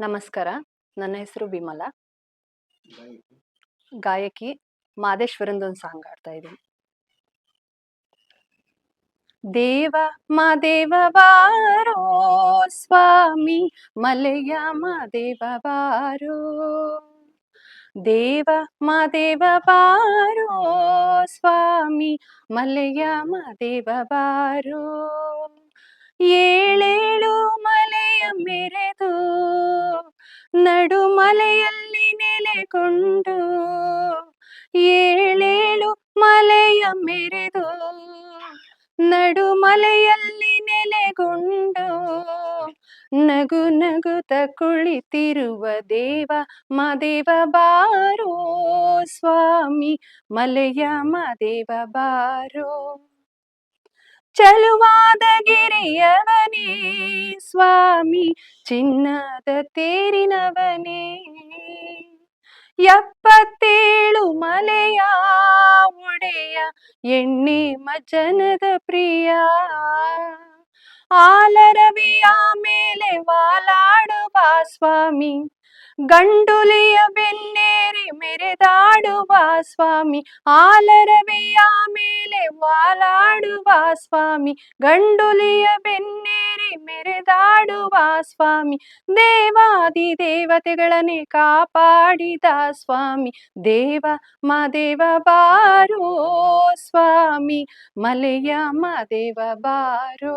ನಮಸ್ಕಾರ ನನ್ನ ಹೆಸರು ವಿಮಲ. ಗಾಯಕಿ. ಮಾದೇಶ್ವರಂದೊಂದು ಸಾಂಗ್ ಆಡ್ತಾ ಇದ್ದೀನಿ. ದೇವ ಮಾದೇವ ಬಾರೋ ಸ್ವಾಮಿ ಮಲೆಯ ಮಾದೇವ ಬಾರೋ. ದೇವ ಮಾದೇವ ಬಾರೋ ಸ್ವಾಮಿ ಮಲೆಯ ಮಾದೇವ ಬಾರೋ. ಏಳೇಳು ಮೆರೆದು ನಡುಮಲೆಯಲ್ಲಿ ನೆಲೆಗೊಂಡು ಏಳೇಳು ಮಲೆಯ ಮೆರೆದು ನಡುಮಲೆಯಲ್ಲಿ ನೆಲೆಗೊಂಡು ನಗು ನಗುತ ಕುಳಿತಿರುವ ದೇವ ಮಾದೇವ ಬಾರೋ ಸ್ವಾಮಿ, ಮಲೆಯ ಮಾದೇವ ಬಾರೋ. ಚಲುವಾದ ಗಿರಿಯವನೇ ಸ್ವಾಮಿ, ಚಿನ್ನದ ತೇರಿನವನೇ. ಎಪ್ಪತ್ತೇಳು ಮಲೆಯ ಒಡೆಯ, ಎಣ್ಣೆ ಮಜನದ ಪ್ರಿಯ. ಆಲರವಿಯ ಮೇಲೆ ವಾಲಾಡುವ ಸ್ವಾಮಿ, ಗಂಡುಲಿಯ ಬೆನ್ನೇರಿ ಮೆರೆದಾಡುವ ಸ್ವಾಮಿ, ಆಲರವಿಯ ಮೇಲೆ ವಾಲಾಡುವ ಸ್ವಾಮಿ, ಗಂಡುಲಿಯ ಬೆನ್ನೇರಿ ಮೆರೆದಾಡುವ ಸ್ವಾಮಿ, ದೇವಾದಿ ದೇವತೆಗಳನ್ನೇ ಕಾಪಾಡಿದ ಸ್ವಾಮಿ, ದೇವ ಮಾದೇವ ಬಾರೋ ಸ್ವಾಮಿ, ಮಲೆಯ ಮಾದೇವ ಬಾರೋ.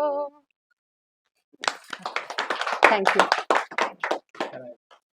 Thank you